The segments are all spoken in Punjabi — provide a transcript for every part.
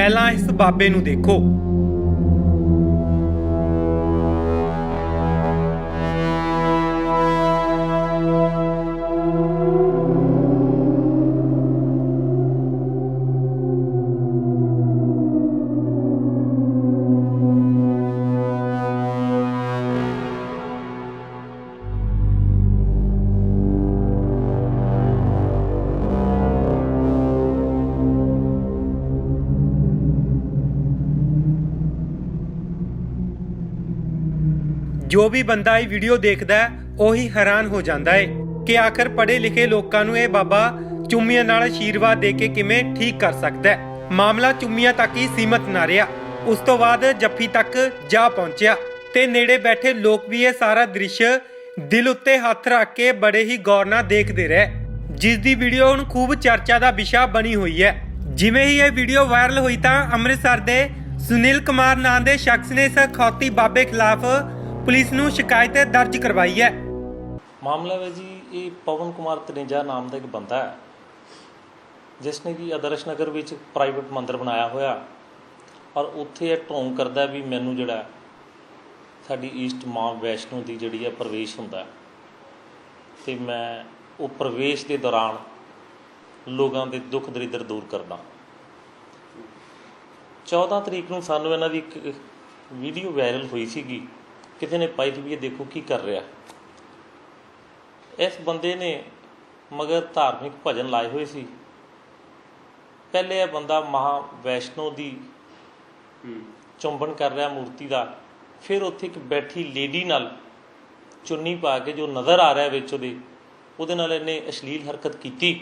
ਪਹਿਲਾਂ ਇਸ ਬਾਬੇ ਨੂੰ ਦੇਖੋ। ਜੋ ਵੀ ਬੰਦਾ ਇਹ ਵੀਡੀਓ ਦੇਖਦਾ ਹੈ, ਉਹੀ ਹੈਰਾਨ ਹੋ ਜਾਂਦਾ ਹੈ ਕਿ ਆਖਰ ਪੜ੍ਹੇ ਲਿਖੇ ਲੋਕਾਂ ਨੂੰ ਇਹ ਬਾਬਾ ਚੁੰਮੀਆਂ ਨਾਲ ਆਸ਼ੀਰਵਾਦ ਦੇ ਕੇ ਕਿਵੇਂ ਠੀਕ ਕਰ ਸਕਦਾ ਹੈ। ਮਾਮਲਾ ਚੁੰਮੀਆਂ ਤੱਕ ਹੀ ਸੀਮਤ ਨਾ ਰਿਹਾ। ਉਸ ਤੋਂ ਬਾਅਦ ਜੱਫੀ ਤੱਕ ਜਾ ਪਹੁੰਚਿਆ ਤੇ ਨੇੜੇ ਬੈਠੇ ਲੋਕ ਵੀ ਇਹ ਸਾਰਾ ਦ੍ਰਿਸ਼ ਦਿਲ ਉੱਤੇ ਹੱਥ ਰੱਖ ਕੇ ਬੜੇ ਹੀ ਗੌਰ ਨਾਲ ਦੇਖਦੇ ਰਹੇ। ਜਿਸ ਦੀ ਵੀਡੀਓ ਹੁਣ ਖੂਬ ਚਰਚਾ ਦਾ ਵਿਸ਼ਾ ਬਣੀ ਹੋਈ ਹੈ। ਜਿਵੇਂ ਹੀ ਇਹ ਵੀਡੀਓ ਵਾਇਰਲ ਹੋਈ ਤਾਂ ਅੰਮ੍ਰਿਤਸਰ ਦੇ ਸੁਨੀਲ ਕੁਮਾਰ ਨਾਂ ਦੇ ਸ਼ਖਸ ਨੇ ਇਸ ਖੌਤੀ ਬਾਬੇ ਖਿਲਾਫ ਪੁਲਿਸ ਨੂੰ ਸ਼ਿਕਾਇਤ ਦਰਜ ਕਰਵਾਈ ਹੈ। ਮਾਮਲਾ ਹੈ ਜੀ, ਇਹ ਪਵਨ ਕੁਮਾਰ ਤਨੇਜਾ ਨਾਮ ਦਾ ਇੱਕ ਬੰਦਾ ਹੈ ਜਿਸ ਨੇ ਕਿ ਆਦਰਸ਼ ਨਗਰ ਵਿੱਚ ਪ੍ਰਾਈਵੇਟ ਮੰਦਿਰ ਬਣਾਇਆ ਹੋਇਆ ਔਰ ਉੱਥੇ ਇਹ ਢੋਂਗ ਕਰਦਾ ਵੀ ਮੈਨੂੰ ਜਿਹੜਾ ਸਾਡੀ ਈਸਟ ਮਾਂ ਵੈਸ਼ਨੋ ਦੀ ਜਿਹੜੀ ਹੈ ਪ੍ਰਵੇਸ਼ ਹੁੰਦਾ ਹੈ। ਤੇ ਮੈਂ ਉਹ ਪ੍ਰਵੇਸ਼ ਦੇ ਦੌਰਾਨ ਲੋਕਾਂ ਦੇ ਦੁੱਖ ਦਰਿਦਰ ਦੂਰ ਕਰਦਾ 14 ਤਰੀਕ ਨੂੰ ਸਾਨੂੰ ਇਹਨਾਂ ਦੀ ਇੱਕ ਵੀਡੀਓ ਵਾਇਰਲ ਹੋਈ ਸੀਗੀ। ਕਿਸੇ ਨੇ ਪਾਈ ਵੀ ਇਹ ਦੇਖੋ ਕੀ ਕਰ ਰਿਹਾ। ਇਸ ਬੰਦੇ ਨੇ ਮਗਰ ਧਾਰਮਿਕ ਭਜਨ ਲਾਏ ਹੋਏ ਸੀ। ਪਹਿਲੇ ਇਹ ਬੰਦਾ ਮਹਾ ਵੈਸ਼ਨੋ ਦੀ ਚੁੰਬਨ ਕਰ ਰਿਹਾ ਮੂਰਤੀ ਦਾ। ਫਿਰ ਉੱਥੇ ਇੱਕ ਬੈਠੀ ਲੇਡੀ ਨਾਲ ਚੁੰਨੀ ਪਾ ਕੇ ਜੋ ਨਜ਼ਰ ਆ ਰਿਹਾ ਵਿੱਚ ਉਹਦੇ ਉਹਦੇ ਨਾਲ ਇਹਨੇ ਅਸ਼ਲੀਲ ਹਰਕਤ ਕੀਤੀ।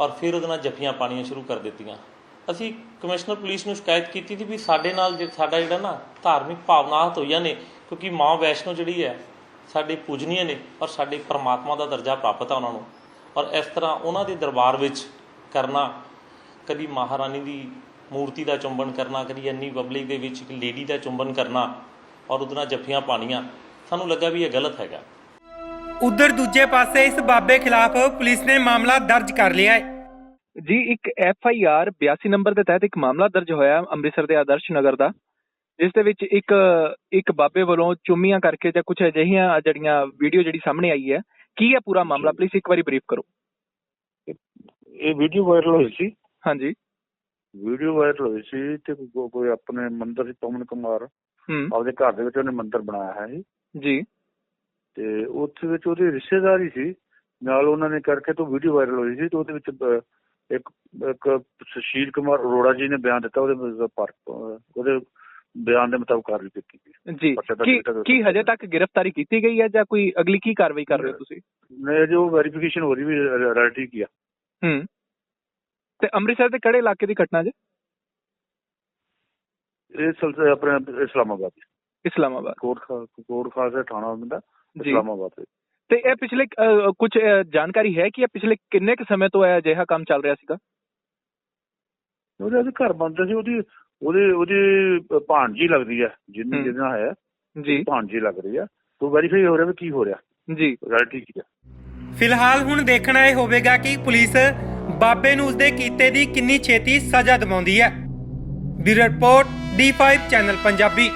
ਔਰ ਫਿਰ ਉਹਦੇ ਨਾਲ ਜੱਫੀਆਂ ਪਾਣੀਆਂ ਸ਼ੁਰੂ ਕਰ ਦਿੱਤੀਆਂ। ਅਸੀਂ ਕਮਿਸ਼ਨਰ ਪੁਲਿਸ ਨੂੰ ਸ਼ਿਕਾਇਤ ਕੀਤੀ ਸੀ ਵੀ ਸਾਡੇ ਨਾਲ ਜੇ ਸਾਡਾ ਜਿਹੜਾ ਨਾ ਧਾਰਮਿਕ ਭਾਵਨਾਹਤ ਹੋਈਆਂ ਨੇ, ਕਿਉਂਕਿ ਮਾਂ ਵੈਸ਼ਨੋ ਜਿਹੜੀ ਹੈ, ਸਾਡੇ ਪੂਜਨੀय ਨੇ ਔਰ ਸਾਡੇ ਪਰਮਾਤਮਾ ਦਾ ਦਰਜਾ ਪ੍ਰਾਪਤ ਆ ਉਹਨਾਂ ਨੂੰ। ਔਰ ਇਸ ਤਰ੍ਹਾਂ ਉਹਨਾਂ ਦੇ ਦਰਬਾਰ ਵਿੱਚ ਕਰਨਾ, ਕਦੀ ਮਹਾਰਾਣੀ ਦੀ ਮੂਰਤੀ ਦਾ ਚੁੰਬਨ ਕਰਨਾ, ਕਦੀ ਇੰਨੀ ਪਬਲਿਕ ਦੇ ਵਿੱਚ ਇੱਕ ਲੇਡੀ ਦਾ ਚੁੰਬਨ ਕਰਨਾ ਔਰ ਉਹਦੇ ਨਾਲ ਜੱਫੀਆਂ ਪਾਣੀਆਂ ਸਾਨੂੰ ਲੱਗਾ ਵੀ ਇਹ ਗਲਤ ਹੈਗਾ। ਉਧਰ ਦੂਜੇ ਪਾਸੇ ਇਸ ਬਾਬੇ ਖਿਲਾਫ ਪੁਲਿਸ ਨੇ ਮਾਮਲਾ ਦਰਜ ਕਰ ਲਿਆ ਹੈ। ਜੀ ਇੱਕ ਐਫ ਆਈ ਆਰ 82 ਨੰਬਰ ਦੇ ਤਹਿਤ ਇੱਕ ਮਾਮਲਾ ਦਰਜ ਹੋਇਆ ਅੰਮ੍ਰਿਤਸਰ ਦੇ ਆਦਰਸ਼ ਨਗਰ ਦਾ ਜਿਸ ਦੇ ਵਿੱਚ ਇੱਕ ਇੱਕ ਬਾਬੇ ਵੱਲੋਂ ਚੁੰਮੀਆਂ ਕਰਕੇ ਜਾਂ ਕੁਝ ਅਜਿਹੀਆਂ ਜਿਹੜੀਆਂ ਵੀਡੀਓ ਜਿਹੜੀ ਸਾਹਮਣੇ ਆਈ ਹੈ ਕੀ ਹੈ ਪੂਰਾ ਮਾਮਲਾ? ਪਲੀਜ਼ ਇੱਕ ਵਾਰੀ ਬਰੀਫ ਕਰੋ। ਇਹ ਵੀਡੀਓ ਵਾਇਰਲ ਹੋਈ ਸੀ। ਹਾਂਜੀ। ਵੀਡੀਓ ਵਾਇਰਲ ਹੋਈ ਸੀ ਤੇ ਕੋਈ ਆਪਣੇ ਮੰਦਿਰ ਸੀ ਪਵਨ ਕੁਮਾਰ। ਆਪਦੇ ਘਰ ਦੇ ਵਿੱਚ ਉਹਨੇ ਮੰਦਿਰ ਬਣਾਇਆ ਹੈ ਜੀ। ਤੇ ਉੱਥੇ ਵਿੱਚ ਉਹਦੀ ਰਿਸ਼ਤੇਦਾਰੀ ਸੀ। ਨਾਲ ਉਹਨਾਂ ਨੇ ਕਰਕੇ ਤੋਂ ਵੀਡੀਓ ਵਾਇਰਲ ਹੋਈ ਸੀ ਤੇ ਉਹਦੇ ਵਿੱਚ ਇੱਕ ਇੱਕ ਸੁਸ਼ੀਲ ਕੁਮਾਰ ਅਰੋੜਾ ਜੀ ਨੇ ਬਿਆਨ ਦਿੱਤਾ ਉਹਦੇ ਪਰ ਉਹਦੇ ਬਿਆਨ ਦੇ ਮੁਤਾਬਕ ਕਾਰਵਾਈ ਕੀਤੀ ਗਈ ਜੀ ਕੀ ਹਜੇ ਤੱਕ ਗ੍ਰਿਫਤਾਰੀ ਕੀਤੀ ਗਈ ਹੈ ਜਾਂ ਕੋਈ ਅਗਲੀ ਕੀ ਕਾਰਵਾਈ ਕਰ ਰਹੇ ਹੋ ਤੁਸੀਂ? ਨੇ ਜੋ ਵੈਰੀਫਿਕੇਸ਼ਨ ਹੋ ਰਹੀ ਵੀ ਰੈਲਿਟੀ ਕੀ ਆ। ਹੂੰ। ਤੇ ਅੰਮ੍ਰਿਤਸਰ ਦੇ ਕਿਹੜੇ ਇਲਾਕੇ ਦੀ ਘਟਨਾ ਜੀ? ਇਹ ਆਪਣੇ ਇਸਲਾਮਾਬਾਦ ਇਸਲਾਮਾਬਾਦ। ਕੋਟ ਖਾਲਸਾ ਥਾਣਾ ਹੁੰਦਾ ਇਸਲਾਮਾਬਾਦ। ਤੇ ਇਹ ਪਿਛਲੇ ਕੁਝ ਜਾਣਕਾਰੀ ਹੈ ਕਿ ਇਹ ਪਿਛਲੇ ਕਿੰਨੇ ਕੁ ਸਮੇਂ ਤੋਂ ਇਹ ਅਜਿਹਾ ਕੰਮ ਚੱਲ ਰਿਹਾ ਸੀਗਾ? ਉਹਦੇ ਘਰ ਬੰਦ ਸੀ ਉਹਦੀ ਉਹਦੇ ਉਹਦੀ ਭਾਣਜੀ ਲੱਗਦੀ ਹੈ ਜਿੰਨੀ। ਜਿਹਨਾਂ ਹੈ। ਜੀ। ਭਾਣਜੀ ਲੱਗ ਰਹੀ ਆ ਤੋਂ ਵੈਰੀਫਾਈ ਹੋ ਰਿਹਾ ਵੀ ਕੀ ਹੋ ਰਿਹਾ? ਜੀ। ਰਿਐਲਿਟੀ ਕੀ ਆ ਫਿਲਹਾਲ ਹੁਣ ਦੇਖਣਾ ਇਹ ਹੋਵੇਗਾ ਕਿ ਪੁਲਿਸ ਬਾਬੇ ਨੂੰ ਉਸਦੇ ਕੀਤੇ ਦੀ ਕਿੰਨੀ ਛੇਤੀ ਸਜ਼ਾ ਦਿਵਾਉਂਦੀ ਹੈ। Bureau report D5 channel Punjabi.